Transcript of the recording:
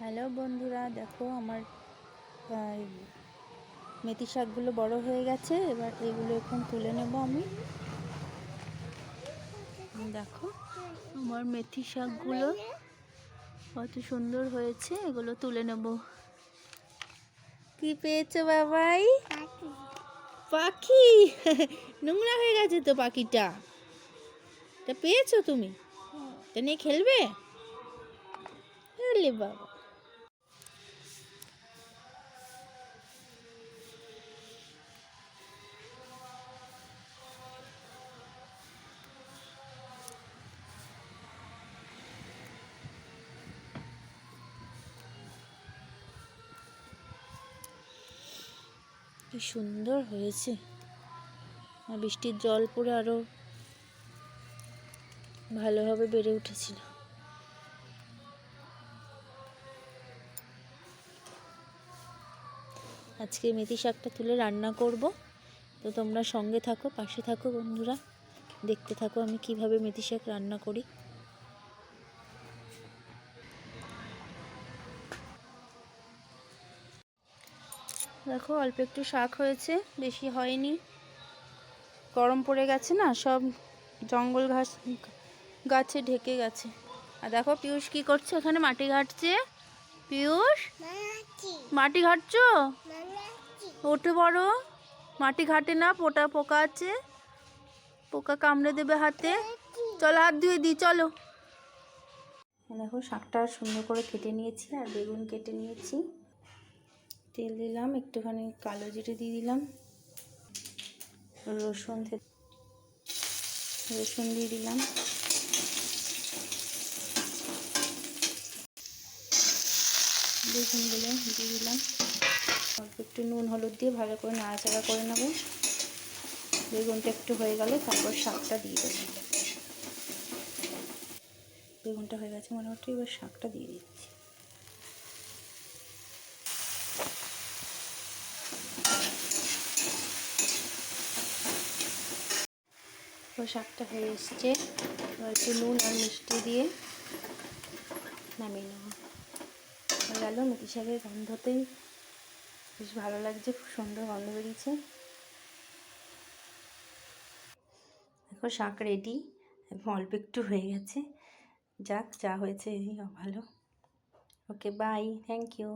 Hello বন্ধুরা, দেখো আমার মেথি শাকগুলো বড় হয়ে গেছে, এবার এগুলো এখন তুলে নেব আমি। দেখো, আমার মেথি শাকগুলো কত সুন্দর হয়েছে, এগুলো তুলে নেব। কি পেয়েছ বাবাই? পাখি। নোংরা হয়ে গেছে তো পাখিটা। তা পেয়েছ তুমি? তা নিয়ে খেলবে? বাবা। কি সুন্দর হয়েছে। আর বৃষ্টির জল পড়ে আরও ভালোভাবে বেড়ে উঠেছিল। আজকে মেথি শাকটা তুলে রান্না করব। তো তোমরা সঙ্গে থাকো, পাশে থাকো বন্ধুরা। দেখতে থাকো আমি কীভাবে মেথি শাক রান্না করি। দেখো অল্প একটু শাক হয়েছে বেশি হয়নি। গরম পড়ে গেছে না সব জঙ্গল ঘাস গাছে ঢেকে গেছে। আর দেখো পিয়ুষ কি করছে? ওখানে মাটি ঘাটছে। পিয়ুষ মাটি ঘাটছো? ওঠে বড়। মাটি ঘাটে না পোটা পোকা আছে। পোকা কামড়ে দেবে হাতে। চলো হাত ধুয়ে দিই চলো। দেখো শাকটা সুন্দর করে কেটে নিয়েছি আর বেগুন কেটে নিয়েছি। তেল দিলাম, একটুখানি কালো জিরে দিয়ে দিলাম, রসুন রসুন দিয়ে দিলাম। বেগুনগুলো দিয়ে দিলাম। অল্প একটু নুন, হলুদ দিয়ে ভালো করে নাড়াচাড়া করে নেব। বেগুনটা একটু হয়ে গেলে তারপর শাকটা দিয়ে দেবো। বেগুনটা হয়ে গেছে মোটামুটি, এবার শাকটা দিয়ে দিচ্ছি। তো শাকটা হয়ে এসছে। একটু নুন আর মিষ্টি দিয়ে নামিয়ে নেব। হয়ে গেল মেথি শাকের গন্ধতেই বেশ ভালো লাগছে, খুব সুন্দর গন্ধ বেরিয়েছে। দেখো শাক রেডি এখন অল্প একটু হয়ে গেছে। যাক, যা হয়েছে ভালো। Okay bye thank you